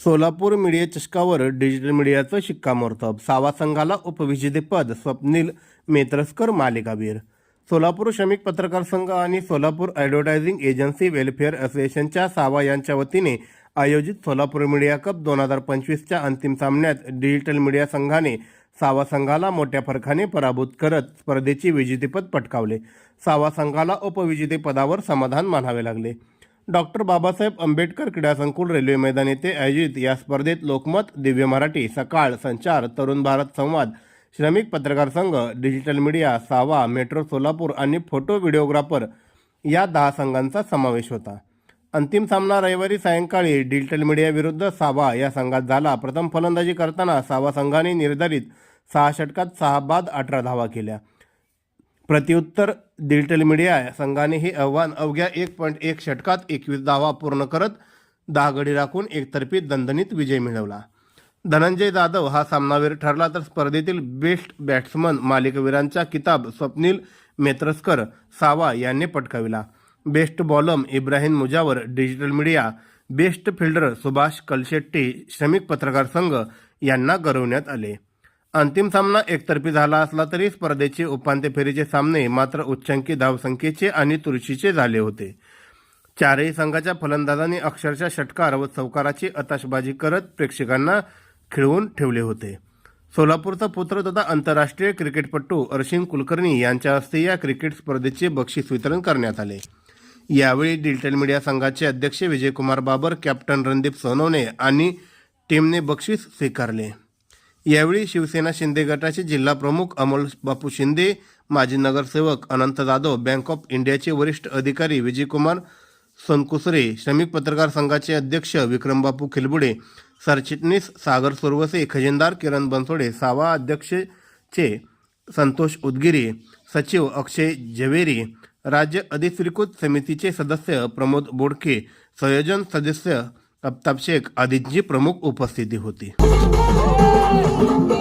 Solapur media चषकावर digital मीडियाचं शिक्कामोर्तब. सावा संघाला उपविजेतेपद स्वप्नील मेत्रस्कर मालिकावीर. सोलापूर श्रमिक पत्रकार संघ आणि सोलापूर ॲडव्हर्टायझिंग एजन्सी वेलफेअर असोसिएशनच्या सावा यांच्या वतीने आयोजित सोलापूर मीडिया कप दोन हजार पंचवीसच्या अंतिम सामन्यात डिजिटल मीडिया संघाने सावा संघाला मोठ्या फरकाने पराभूत करत स्पर्धेची विजेतेपद पटकावले. सावा संघाला उपविजेतेपदावर समाधान मानावे लागले. डॉक्टर बाबासाहेब आंबेडकर क्रीडा संकुल रेल्वे मैदान येथे आयोजित या स्पर्धेत लोकमत दिव्य मराठी सकाळ संचार तरुण भारत संवाद श्रमिक पत्रकार संघ डिजिटल मीडिया सावा मेट्रो सोलापूर आणि फोटो व्हिडिओग्राफर या दहा संघांचा समावेश होता. अंतिम सामना रविवारी सायंकाळी डिजिटल मीडिया विरुद्ध सावा या संघात झाला. प्रथम फलंदाजी करताना सावा संघाने निर्धारित सहा षटकात सहा बाद अठरा धावा केल्या. प्रत्युत्तर डिजिटल मीडिया संघाने हे आव्हान अवघ्या एक पॉईंट एक षटकात एकवीस धावा पूर्ण करत दहा गडी राखून एकतर्फी दणदणीत विजय मिळवला. धनंजय जाधव हा सामनावीर ठरला तर स्पर्धेतील बेस्ट बॅट्समन मालिकवीरांचा किताब स्वप्नील मेत्रस्कर सावा यांनी पटकाविला. Best bowler Ibrahim Mujawar digital media best fielder Subhash Kalshetti श्रमिक पत्रकार संघ यांना गौरवण्यात आले. अंतिम सामना एकतर्फी झाला असला तरी स्पर्धेचे उपांत्य फेरीचे सामने मात्र उच्चांकी धावसंख्येचे आणि तुळशीचे झाले होते. चारही संघाच्या फलंदाजांनी अक्षरशः षटकार व चौकाराची आताशबाजी करत प्रेक्षकांना खिळवून ठेवले होते. सोलापूरचा पुत्र तथा आंतरराष्ट्रीय क्रिकेटपटू अर्शिन कुलकर्णी यांच्या हस्ते या क्रिकेट स्पर्धेचे बक्षीस वितरण करण्यात आले. यावेळी डिजिटल मीडिया संघाचे अध्यक्ष विजयकुमार बाबर कॅप्टन रणदीप सोनवणे आणि टीमने बक्षीस स्वीकारले. यावेळी शिवसेना शिंदे गटाचे जिल्हा प्रमुख अमोल बापू शिंदे माजी नगरसेवक अनंत जाधव बँक ऑफ इंडियाचे वरिष्ठ अधिकारी विजयकुमार सोनकुसरे श्रमिक पत्रकार संघाचे अध्यक्ष विक्रमबापू खिलबुडे सरचिटणीस सागर सुरवसे खजिनदार किरण बनसोडे सावा अध्यक्षचे संतोष उदगिरी सचिव अक्षय जवेरी राज्य अधिस्वीकृत समितीचे सदस्य प्रमोद बोडके संयोजन सदस्य अफ्ताब शेख आदींची प्रमुख उपस्थिती होती. Thank you.